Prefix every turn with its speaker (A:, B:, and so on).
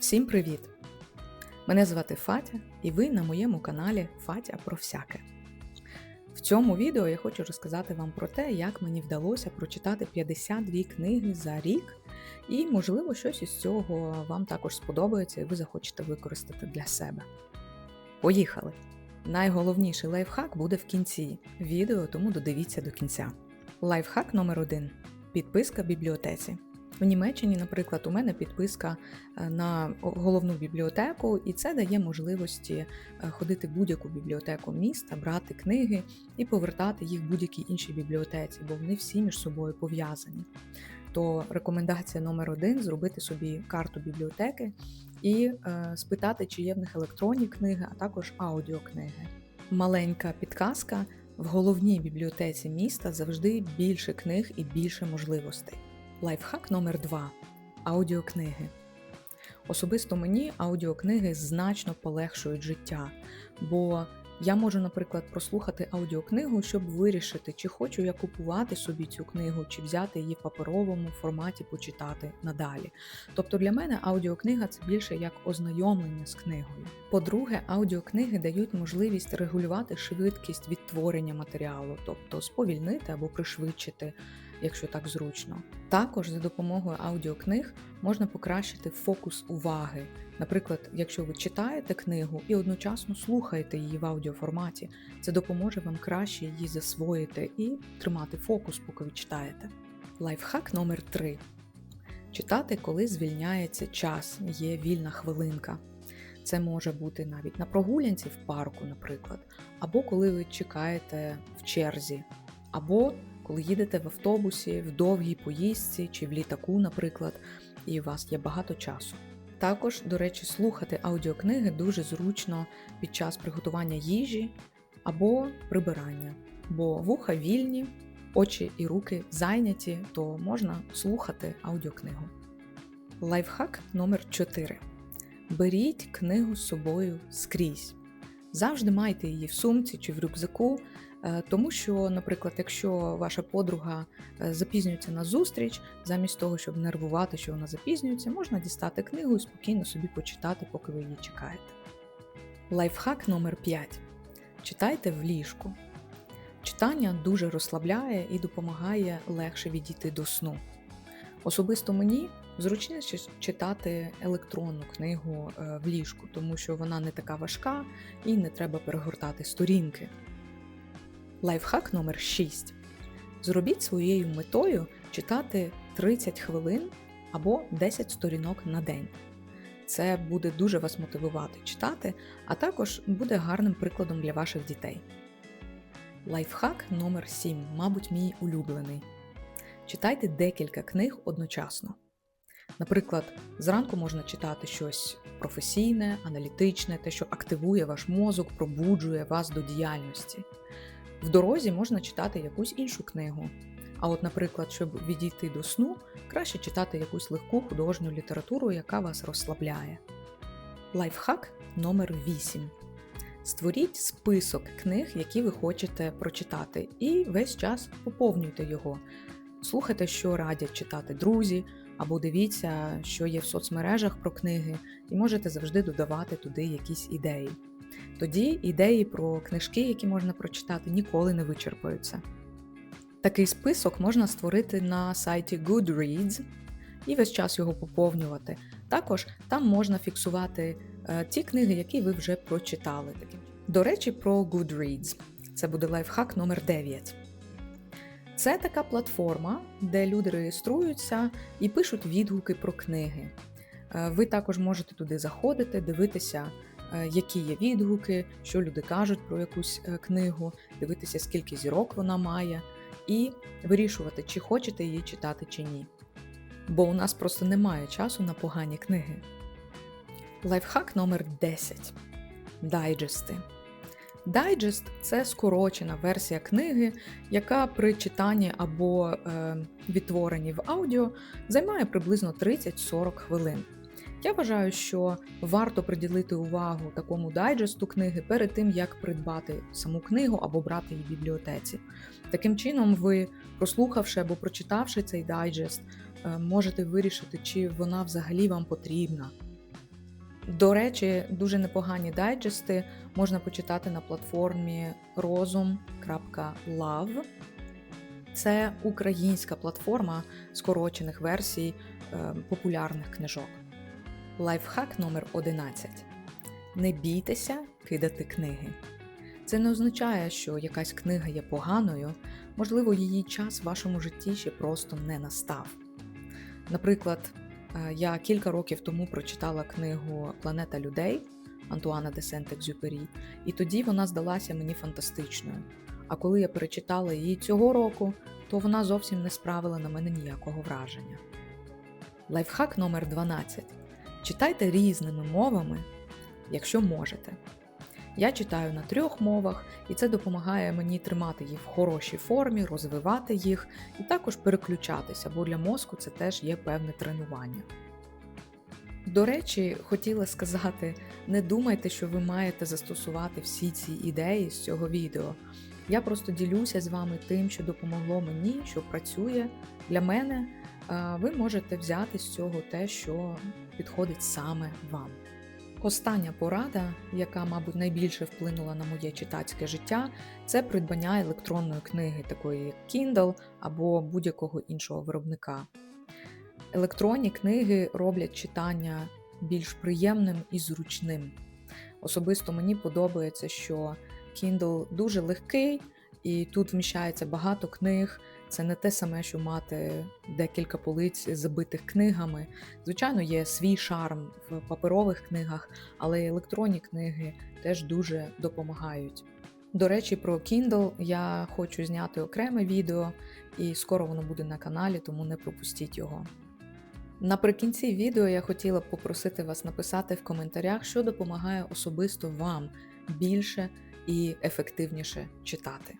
A: Всім привіт! Мене звати Фатя, і ви на моєму каналі Фатя про всяке. В цьому відео я хочу розказати вам про те, як мені вдалося прочитати 52 книги за рік, і, можливо, щось із цього вам також сподобається і ви захочете використати для себе. Поїхали! Найголовніший лайфхак буде в кінці відео, тому додивіться до кінця. Лайфхак номер 1 підписка бібліотеці. В Німеччині, наприклад, у мене підписка е, на головну бібліотеку, і це дає можливості е, ходити в будь-яку бібліотеку міста, брати книги і повертати їх в будь-якій іншій бібліотеці, бо вони всі між собою пов'язані. То рекомендація номер один зробити собі карту бібліотеки і е, спитати, чи є в них електронні книги, а також аудіокниги. Маленька підказка: в головній бібліотеці міста завжди більше книг і більше можливостей. Лайфхак номер 2 аудіокниги. Особисто мені аудіокниги значно полегшують життя, бо я можу, наприклад, прослухати аудіокнигу, щоб вирішити, чи хочу я купувати собі цю книгу, чи взяти її в паперовому форматі почитати надалі. Тобто для мене аудіокнига це більше як ознайомлення з книгою. По-друге, аудіокниги дають можливість регулювати швидкість відтворення матеріалу, тобто сповільнити або пришвидшити якщо так зручно. Також за допомогою аудіокниг можна покращити фокус уваги. Наприклад, якщо ви читаєте книгу і одночасно слухаєте її в аудіоформаті, це допоможе вам краще її засвоїти і тримати фокус, поки ви читаєте. Лайфхак номер 3 Читати, коли звільняється час, є вільна хвилинка. Це може бути навіть на прогулянці в парку, наприклад, або коли ви чекаєте в черзі, або коли їдете в автобусі, в довгій поїздці чи в літаку, наприклад, і у вас є багато часу. Також, до речі, слухати аудіокниги дуже зручно під час приготування їжі або прибирання, бо вуха вільні, очі і руки зайняті, то можна слухати аудіокнигу. Лайфхак номер 4 Беріть книгу з собою скрізь. Завжди майте її в сумці чи в рюкзаку, тому що, наприклад, якщо ваша подруга е, запізнюється на зустріч, замість того, щоб нервувати, що вона запізнюється, можна дістати книгу і спокійно собі почитати, поки ви її чекаєте. Лайфхак номер 5 Читайте в ліжку. Читання дуже розслабляє і допомагає легше відійти до сну. Особисто мені зручніше читати електронну книгу е, в ліжку, тому що вона не така важка і не треба перегортати сторінки. Лайфхак номер 6. Зробіть своєю метою читати 30 хвилин або 10 сторінок на день. Це буде дуже вас мотивувати читати, а також буде гарним прикладом для ваших дітей. Лайфхак номер 7 мабуть, мій улюблений. Читайте декілька книг одночасно. Наприклад, зранку можна читати щось професійне, аналітичне, те, що активує ваш мозок, пробуджує вас до діяльності. В дорозі можна читати якусь іншу книгу. А от, наприклад, щоб відійти до сну, краще читати якусь легку художню літературу, яка вас розслабляє. Лайфхак номер 8 Створіть список книг, які ви хочете прочитати, і весь час поповнюйте його. Слухайте, що радять читати друзі, або дивіться, що є в соцмережах про книги, і можете завжди додавати туди якісь ідеї. Тоді ідеї про книжки, які можна прочитати, ніколи не вичерпаються. Такий список можна створити на сайті Goodreads і весь час його поповнювати. Також там можна фіксувати е, ті книги, які ви вже прочитали. До речі, про Goodreads. Це буде лайфхак номер 9 Це така платформа, де люди реєструються і пишуть відгуки про книги. Е, ви також можете туди заходити, дивитися. Е, які є відгуки, що люди кажуть про якусь е, книгу, дивитися, скільки зірок вона має, і вирішувати, чи хочете її читати чи ні. Бо у нас просто немає часу на погані книги. Лайфхак номер 10 дайджести. Дайджест це скорочена версія книги, яка при читанні або е, відтворенні в аудіо займає приблизно 30-40 хвилин. Я вважаю, що варто приділити увагу такому дайджесту книги перед тим, як придбати саму книгу або брати її в бібліотеці. Таким чином, ви, прослухавши або прочитавши цей дайджест, е, можете вирішити, чи вона взагалі вам потрібна. До речі, дуже непогані дайджести можна почитати на платформі rozum.love. Це українська платформа скорочених версій е, популярних книжок. Лайфхак номер 11. Не бійтеся кидати книги. Це не означає, що якась книга є поганою, можливо, її час в вашому житті ще просто не настав. Наприклад, е, я кілька років тому прочитала книгу Планета людей Антуана де Сент-Екзюпері, і тоді вона здалася мені фантастичною. А коли я перечитала її цього року, то вона зовсім не справила на мене ніякого враження. Лайфхак номер 12. Читайте різними мовами, якщо можете. Я читаю на трьох мовах, і це допомагає мені тримати їх в хорошій формі, розвивати їх і також переключатися, бо для мозку це теж є певне тренування. До речі, хотіла сказати: не думайте, що ви маєте застосувати всі ці ідеї з цього відео. Я просто ділюся з вами тим, що допомогло мені, що працює для мене. Ви можете взяти з цього те, що підходить саме вам. Остання порада, яка, мабуть, найбільше вплинула на моє читацьке життя, це придбання електронної книги, такої як Kindle або будь-якого іншого виробника. Електронні книги роблять читання більш приємним і зручним. Особисто мені подобається, що Kindle дуже легкий, і тут вміщається багато книг. Це не те саме, що мати декілька полиць забитих книгами. Звичайно, є свій шарм в паперових книгах, але електронні книги теж дуже допомагають. До речі, про Kindle я хочу зняти окреме відео, і скоро воно буде на каналі, тому не пропустіть його. Наприкінці відео я хотіла б попросити вас написати в коментарях, що допомагає особисто вам більше і ефективніше читати.